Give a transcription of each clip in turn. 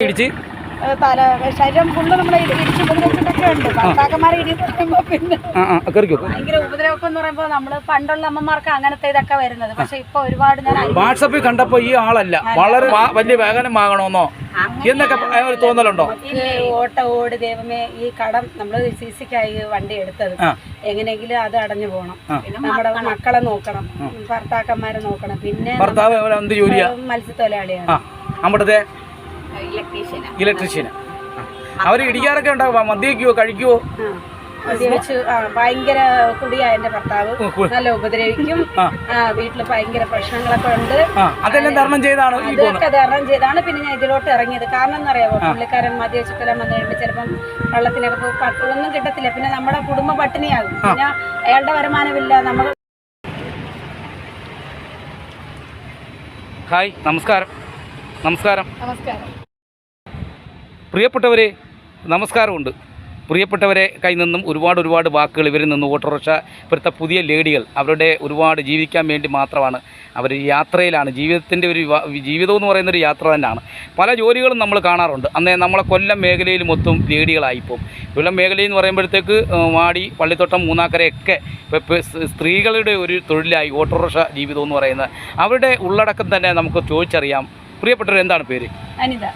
ഇടിച്ച്? ഏഹ് തല ശരീരം ഫുള്ള് നമ്മളെ ഇടി- ഇടിച്ച് ഉപദ്രവിച്ചിട്ടൊക്കെ ഉണ്ട്. ഭർത്താക്കന്മാരെ ഇടി എന്ന് പിന്നെ ഭയങ്കര ഉപദ്രവം എന്ന് പറയുമ്പോൾ നമ്മൾ പണ്ടുള്ള അമ്മമാർക്ക് അങ്ങനത്തെ ഇതൊക്കെ വരുന്നത്. പക്ഷെ ഇപ്പൊ ഒരുപാട് ഞാൻ അനുഭവിച്ചു. വാട്സപ്പിൽ കണ്ടപ്പോ ഈ ആളല്ല. വളരെ വലിയ വേഗനം വാങ്ങണമെന്നോ എന്നൊക്കെ ഒരു തോന്നലുണ്ടോ? ഓട്ട ഓട് ദൈവമേ ഈ കടം നമ്മൾ സി സിക്കായി വണ്ടി എടുത്തത്. എങ്ങനെയെങ്കിലും അത് അടഞ്ഞു പോകണം നമ്മുടെ മക്കളെ നോക്കണം. ഭർത്താക്കന്മാരെ നോക്കണം. പിന്നെ ഭർത്താവ് മത്സ്യത്തൊഴിലാളിയാണ്. അവിടുത്തെ ഇലക്ട്രീഷ്യന് അവർ ഇടിക്കാറൊക്കെ ഉണ്ടാവും. മദ്യക്കുവോ കഴിക്കുവോ? ഭയങ്കര കുടിയാ എന്റെ ഭർത്താവ്. നല്ല ഉപദ്രവിക്കും. വീട്ടിൽ ഭയങ്കര പ്രശ്നങ്ങളൊക്കെ ഉണ്ട്. അതെല്ലാം തരണം ചെയ്താണ് അതൊക്കെ തരണം ചെയ്താണ്. പിന്നെ ഞാൻ ഇതിലോട്ട് ഇറങ്ങിയത്. കാരണം എന്നറിയാമോ പുള്ളിക്കാരൻ മദ്യവെച്ചിട്ടെല്ലാം വന്നു കഴിയുമ്പോൾ ചിലപ്പം വെള്ളത്തിനൊക്കെ ഒന്നും കിട്ടത്തില്ല. പിന്നെ നമ്മുടെ കുടുംബ പട്ടിണിയാകും. പിന്നെ അയാളുടെ വരുമാനമില്ല. നമ്മൾ ഹായ് നമസ്കാരം. നമസ്കാരം. നമസ്കാരം. പ്രിയപ്പെട്ടവരെ നമസ്കാരമുണ്ട്. പ്രിയപ്പെട്ടവരെ കയ്യിൽ നിന്നും ഒരുപാട് ഒരുപാട് വാക്കുകൾ ഇവരിൽ നിന്ന് ഓട്ടോറിക്ഷ ഇപ്പോഴത്തെ പുതിയ ലേഡികൾ അവരുടെ ഒരുപാട് ജീവിക്കാൻ വേണ്ടി മാത്രമാണ് അവർ യാത്രയിലാണ്. ജീവിതത്തിന്റെ ഒരു ജീവിതം എന്ന് പറയുന്ന ഒരു യാത്ര തന്നെയാണ്. പല ജോലികളും നമ്മൾ കാണാറുണ്ട്. അന്നേ നമ്മളെ കൊല്ലം മേഖലയിൽ മൊത്തം ലേഡികളായിപ്പോൾ കൊല്ലം മേഖലയിൽ എന്ന് പറയുമ്പോഴത്തേക്ക് മാടി പള്ളിത്തോട്ടം മൂന്നാക്കരയൊക്കെ സ്ത്രീകളുടെ ഒരു തൊഴിലായി ഓട്ടോറിക്ഷ ജീവിതം എന്ന് പറയുന്നത്. അവരുടെ ഉള്ളടക്കം തന്നെ നമുക്ക് ചോദിച്ചറിയാം. പ്രിയപ്പെട്ടവർ എന്താണ് പേര്? അനിത.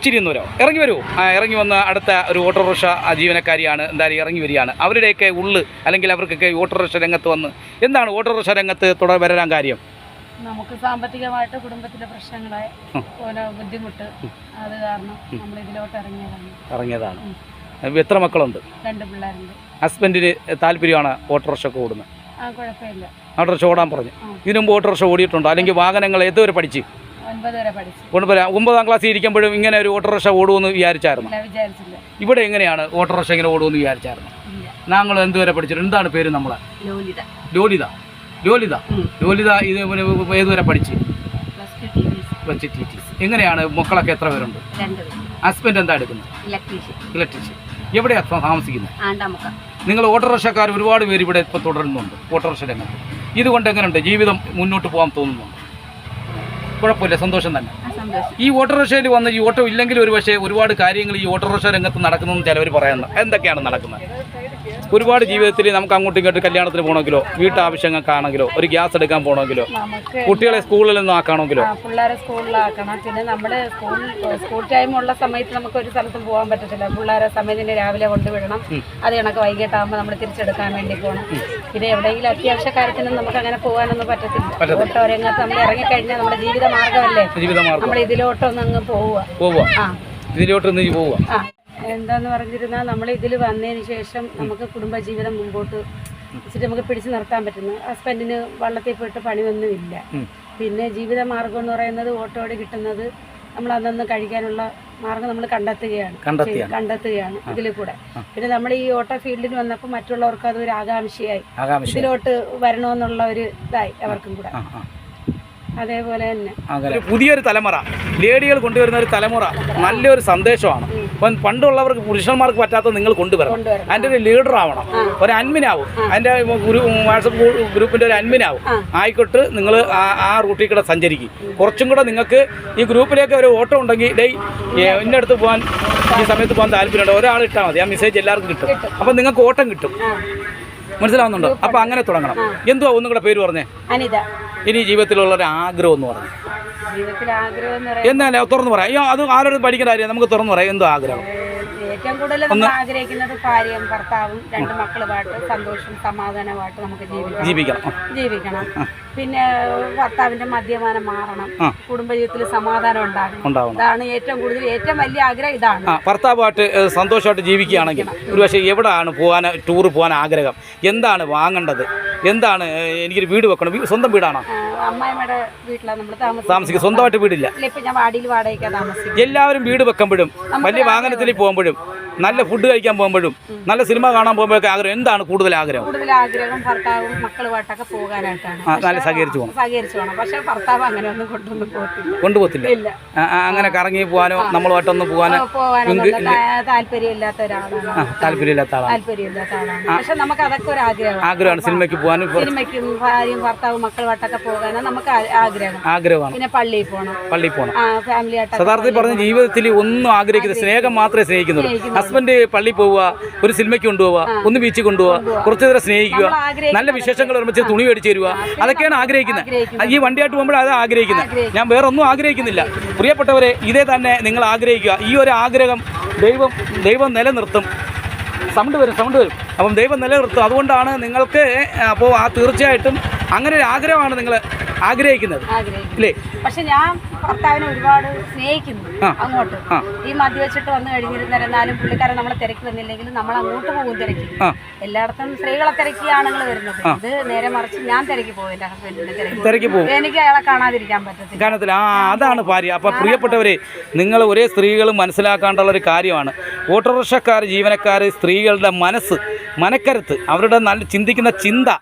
ഇച്ചിരി ഇറങ്ങി വരൂ. ഇറങ്ങി വന്ന അടുത്ത ഒരു ഓട്ടോറിക്ഷ ജീവനക്കാരിയാണ് എന്തായാലും ഇറങ്ങി വരികയാണ്. അവരുടെയൊക്കെ ഉള്ളു അല്ലെങ്കിൽ അവർക്കൊക്കെ ഓട്ടോറിക്ഷ രംഗത്ത് വന്ന് എന്താണ് ഓട്ടോറിക്ഷ രംഗത്ത് തുടർ വരാൻ കാര്യം? നമുക്ക് സാമ്പത്തികമായിട്ട് കുടുംബത്തിലെ പ്രശ്നങ്ങളെ. ഓരോ ബുദ്ധിമുട്ട്. അത് കാരണം നമ്മൾ ഇതിലോട്ട് ഇറങ്ങിയതാണ്. ഇറങ്ങിയതാണ്. എത്ര മക്കളുണ്ട്? രണ്ട് പിള്ളേരുണ്ട്. ഹസ്ബൻഡിന് താല്പര്യമാണ് ഓട്ടോറിക്ഷ ഒക്കെ ഓടുന്നത്? ആ കുഴപ്പമില്ല. ഓട്ടോറിക്ഷ ഓടാൻ പറഞ്ഞു. ഇതിനുമ്പോൾ ഇതിനു മുമ്പ് ഓട്ടോറിക്ഷ ഓടിയിട്ടുണ്ടോ? അല്ലെങ്കിൽ വാഹനങ്ങൾ ഏതുവരെ പഠിച്ച്? ഒൻപത് ഒമ്പതാം ക്ലാസ്സിൽ ഇരിക്കുമ്പോഴും ഇങ്ങനെ ഒരു ഓട്ടോറിക്ഷ ഓടുമെന്ന് വിചാരിച്ചായിരുന്നു? ഇവിടെ എങ്ങനെയാണ് ഓട്ടോറിക്ഷ ഇങ്ങനെ ഓടുമെന്ന് വിചാരിച്ചായിരുന്നു? ഞങ്ങൾ എന്തുവരെ പഠിച്ചിട്ടുണ്ട്? എന്താണ് പേര് നമ്മളെ? ലോലിത. ലോലിത. ലോലിത. ഉം. ലോലിത ഇത് ഏതുവരെ പഠിച്ചു? പ്ലസ് ടു ടി എങ്ങനെയാണ് മക്കളൊക്കെ എത്ര പേരുണ്ട്? രണ്ട് പേര്. ഹസ്ബൻഡ് എന്താ എടുക്കുന്നത്? ഇലക്ട്രീഷ്യൻ എവിടെയാണ് താമസിക്കുന്നത്? നിങ്ങൾ ഓട്ടോറിക്ഷക്കാർ ഒരുപാട് പേര് ഇവിടെ ഇപ്പോൾ തുടരുന്നുണ്ട്. ഓട്ടോറിക്ഷ രംഗത്ത്. ഇതുകൊണ്ട് എങ്ങനെയുണ്ട്? ജീവിതം മുന്നോട്ട് പോകാൻ തോന്നുന്നുണ്ട്? കുഴപ്പമില്ല സന്തോഷം തന്നെ. ഈ ഓട്ടോറിക്ഷയിൽ വന്ന് ഈ ഓട്ടോ ഇല്ലെങ്കിൽ ഒരു പക്ഷേ ഒരുപാട് കാര്യങ്ങൾ ഈ ഓട്ടോറിക്ഷ രംഗത്ത് നടക്കുന്നതെന്ന് ചിലവർ പറയുന്നത് എന്തൊക്കെയാണ് നടക്കുന്നത്? ഒരുപാട് ജീവിതത്തിൽ നമുക്ക് അങ്ങോട്ടും ഇങ്ങോട്ടും കല്യാണത്തിന് പോകണമെങ്കിലോ വീട്ടാവശ്യങ്ങൾക്കാണെങ്കിലോ ഒരു ഗ്യാസ് എടുക്കാൻ പോകണമെങ്കിലോ കുട്ടികളെ സ്കൂളിൽ നിന്നും ആക്കണമെങ്കിലോ? പിള്ളേരെ സ്കൂളിലാക്കണം പിന്നെ നമ്മുടെ സ്കൂൾ സ്കൂൾ ടൈം ഉള്ള സമയത്ത് നമുക്ക് ഒരു സ്ഥലത്തും പോകാൻ പറ്റത്തില്ല. പിള്ളേരെ സമയത്തിന് രാവിലെ കൊണ്ടുവിടണം. അത് കണക്ക് വൈകിട്ടാകുമ്പോൾ നമ്മൾ തിരിച്ചെടുക്കാൻ വേണ്ടി പോകണം. പിന്നെ എവിടെയെങ്കിലും അത്യാവശ്യ കാര്യത്തിനും നമുക്ക് അങ്ങനെ പോകാനൊന്നും പറ്റത്തില്ല. ഓട്ടോ രംഗത്ത് നമ്മൾ ഇറങ്ങിക്കഴിഞ്ഞാൽ നമ്മുടെ ജീവിത ജീവിതമാർഗം. നമ്മൾ ഇതിലോട്ടൊന്ന് അങ്ങ് പോവുക ഇതിലോട്ട് ഒന്ന് പോവുക. എന്താന്ന് പറഞ്ഞിരുന്നാൽ നമ്മൾ ഇതിൽ വന്നതിന് ശേഷം നമുക്ക് കുടുംബജീവിതം മുമ്പോട്ട് വെച്ചിട്ട് നമുക്ക് പിടിച്ചു നിർത്താൻ പറ്റുന്നു. ഹസ്ബൻഡിന് വള്ളത്തിൽ പോയിട്ട് പണിയൊന്നുമില്ല. ഇല്ല പിന്നെ ജീവിത മാർഗം എന്ന് പറയുന്നത് ഓട്ടോടെ കിട്ടുന്നത് നമ്മൾ അന്നന്ന് കഴിക്കാനുള്ള മാർഗം നമ്മൾ കണ്ടെത്തുകയാണ്. കണ്ടെത്തുകയാണ്. ഇതിൽ കൂടെ. പിന്നെ നമ്മൾ ഈ ഓട്ടോ ഫീൽഡിൽ വന്നപ്പോൾ മറ്റുള്ളവർക്ക് അത് ഒരു ആകാംക്ഷയായി. ഇതിലോട്ട് വരണമെന്നുള്ള ഒരു ഇതായി അവർക്കും കൂടെ. അതേപോലെ തന്നെ ഒരു പുതിയൊരു തലമുറ. ലേഡികൾ കൊണ്ടുവരുന്ന ഒരു തലമുറ നല്ലൊരു സന്ദേശമാണ്. അപ്പം പണ്ടുള്ളവർക്ക് പുരുഷന്മാർക്ക് പറ്റാത്ത നിങ്ങൾ കൊണ്ടുവരണം. അതിന്റെ ഒരു ലീഡർ ആവണം. ഒരു അൻമിനാവും അതിന്റെ ഒരു വാട്സപ്പ് ഗ്രൂപ്പിന്റെ ഒരു അൻമിനാവും. ആയിക്കോട്ട് നിങ്ങൾ ആ ആ റൂട്ടിൽ കൂടെ സഞ്ചരിക്കും. കുറച്ചും കൂടെ നിങ്ങൾക്ക് ഈ ഗ്രൂപ്പിലേക്ക് ഒരു ഓട്ടം ഉണ്ടെങ്കിൽ ഡേ എന്റെ അടുത്ത് പോകാൻ ഈ സമയത്ത് പോകാൻ താല്പര്യമുണ്ട്. ഒരാൾ ഇട്ടാൽ മതി. ആ മെസ്സേജ് എല്ലാവർക്കും കിട്ടും. അപ്പം നിങ്ങൾക്ക് ഓട്ടം കിട്ടും. മനസ്സിലാവുന്നുണ്ടോ? അപ്പൊ അങ്ങനെ തുടങ്ങണം. എന്തുവാ ഒന്നും കൂടെ പേര് പറഞ്ഞേ? അനിത. ഇനി ജീവിതത്തിലുള്ള ഒരു ആഗ്രഹം എന്ന് പറഞ്ഞു. ജീവിതത്തിൽ ആഗ്രഹം എന്ന് തുറന്നു പറയാം അയ്യോ അത് ആരോടും പഠിക്കേണ്ട കാര്യം നമുക്ക് തുറന്നു പറയാം. എന്തോ ആഗ്രഹം? ഏറ്റവും കൂടുതൽ നമ്മൾ ആഗ്രഹിക്കുന്നത് ഭാര്യയും ഭർത്താവും രണ്ട് മക്കളുമായിട്ട് സന്തോഷം സമാധാനമായിട്ട് നമുക്ക് ജീവിക്കണം. ജീവിക്കണം. പിന്നെ ഭർത്താവിന്റെ മദ്യപാനം മാറണം. കുടുംബജീവിതത്തിൽ സമാധാനം ഉണ്ടാകണം. ഇതാണ് ഏറ്റവും കൂടുതൽ ഏറ്റവും വലിയ ആഗ്രഹം ഇതാണ്. ഭർത്താവായിട്ട് സന്തോഷമായിട്ട് ജീവിക്കുകയാണെങ്കിൽ ഒരു പക്ഷേ എവിടെയാണ് പോകാൻ ടൂർ പോകാൻ ആഗ്രഹം? എന്താണ് വാങ്ങേണ്ടത്? എന്താണ് എനിക്കൊരു വീട് വെക്കണം? സ്വന്തം വീടാണോ? അമ്മായിമ്മയുടെ വീട്ടിലാണ് നമ്മൾ താമസിക്കുന്നത്. സ്വന്തമായിട്ട് വീടില്ല. ഇപ്പൊ ഞാൻ വാടിയിൽ വാടകയ്ക്കാണ് താമസിക്കുന്നത്. എല്ലാവരും വീട് വെക്കുമ്പോഴും വലിയ വാഹനത്തിൽ പോകുമ്പോഴും നല്ല ഫുഡ് കഴിക്കാൻ പോകുമ്പോഴും നല്ല സിനിമ കാണാൻ പോകുമ്പോഴൊക്കെ ആഗ്രഹം. എന്താണ് കൂടുതൽ ആഗ്രഹം? കൂടുതൽ ആഗ്രഹം ഭർത്താവും മക്കളുമായിട്ടൊക്കെ പോകാനായിട്ടാണ്. ആ, നല്ല സഹകരിച്ച് പോകണം സഹകരിച്ചു പോകണം പക്ഷെ ഭർത്താവ് കൊണ്ടൊന്നും പോകത്തില്ല. കൊണ്ടുപോകത്തില്ല. അങ്ങനെ കറങ്ങി പോകാനോ നമ്മളുമായിട്ടൊന്ന് പോകാനോ താല്പര്യമില്ലാത്ത ഒരാളാണ് താല്പര്യമില്ലാത്ത ആളാണ്. താല്പര്യമില്ലാത്ത ആളാണ്. പക്ഷെ നമുക്ക് അതൊക്കെ ഒരു ആഗ്രഹമാണ്. ആഗ്രഹമാണ്. സിനിമയ്ക്ക് പോകാനും കുറച്ച് സിനിമയ്ക്കും ഭാര്യയും ഭർത്താവും മക്കളുമായിട്ടൊക്കെ പോകാനാണ് നമുക്ക് ആ- ആഗ്രഹം. ആഗ്രഹമാണ്. പിന്നെ പള്ളിയിൽ പോകണം. പള്ളിയിൽ പോകണം. ഫാമിലി യഥാർത്ഥത്തിൽ പറഞ്ഞ ജീവിതത്തിൽ ഒന്നും ആഗ്രഹിക്കുന്നത് സ്നേഹം മാത്രമേ സ്നേഹിക്കുന്നുള്ളൂ. ഹസ്ബൻഡ് പള്ളി പോവുക ഒരു സിനിമയ്ക്ക് കൊണ്ടുപോവുക ഒന്ന് ബീച്ചിൽ കൊണ്ടുപോവുക കുറച്ചു നേരം സ്നേഹിക്കുക. നല്ല വിശേഷങ്ങൾ ഒരുമിച്ച് തുണി മേടിച്ച് തരുക അതൊക്കെയാണ് ആഗ്രഹിക്കുന്നത്. ഈ വണ്ടിയായിട്ട് പോകുമ്പോൾ അത് ആഗ്രഹിക്കുന്നത്. ഞാൻ വേറെ ഒന്നും ആഗ്രഹിക്കുന്നില്ല. പ്രിയപ്പെട്ടവരെ ഇതേ തന്നെ നിങ്ങൾ ആഗ്രഹിക്കുക. ഈ ഒരു ആഗ്രഹം ദൈവം ദൈവം നിലനിർത്തും. സൗണ്ട് വരും സൗണ്ട് വരും. അപ്പം ദൈവം നിലനിർത്തും. അതുകൊണ്ടാണ് നിങ്ങൾക്ക് അപ്പോൾ ആ തീർച്ചയായിട്ടും അങ്ങനെ ഒരു ആഗ്രഹമാണ് നിങ്ങൾ ആഗ്രഹിക്കുന്നത്. അല്ലേ പക്ഷെ ഞാൻ ഭർത്താവിനെ ഒരുപാട് സ്നേഹിക്കുന്നു അങ്ങോട്ട്. ഈ മദ്യവെച്ചിട്ട് വന്നു കഴിഞ്ഞിരുന്നിരുന്നാലും പുള്ളിക്കാരൻ നമ്മളെ തിരക്കി വന്നില്ലെങ്കിലും നമ്മൾ അങ്ങോട്ട് പോകും തിരക്കി. എല്ലായിടത്തും സ്ത്രീകളെ തിരക്കി ആണുങ്ങൾ വരുന്നത്. ഇത് നേരെ മറിച്ച് ഞാൻ തിരക്കി ഹസ്ബൻഡിനെ തിരക്കി തിരക്കി പോകും. എനിക്ക് അയാളെ കാണാതിരിക്കാൻ പറ്റത്തില്ല. കാണത്തില്ല ആ അതാണ് ഭാര്യ. അപ്പൊ പ്രിയപ്പെട്ടവരെ നിങ്ങൾ ഒരേ സ്ത്രീകളും മനസ്സിലാക്കാണ്ടുള്ള ഒരു കാര്യമാണ്. ഓട്ടോറിക്ഷക്കാർ ജീവനക്കാർ സ്ത്രീകളുടെ മനസ്സ് മനക്കരുത്ത് അവരുടെ നല്ല ചിന്തിക്കുന്ന ചിന്ത.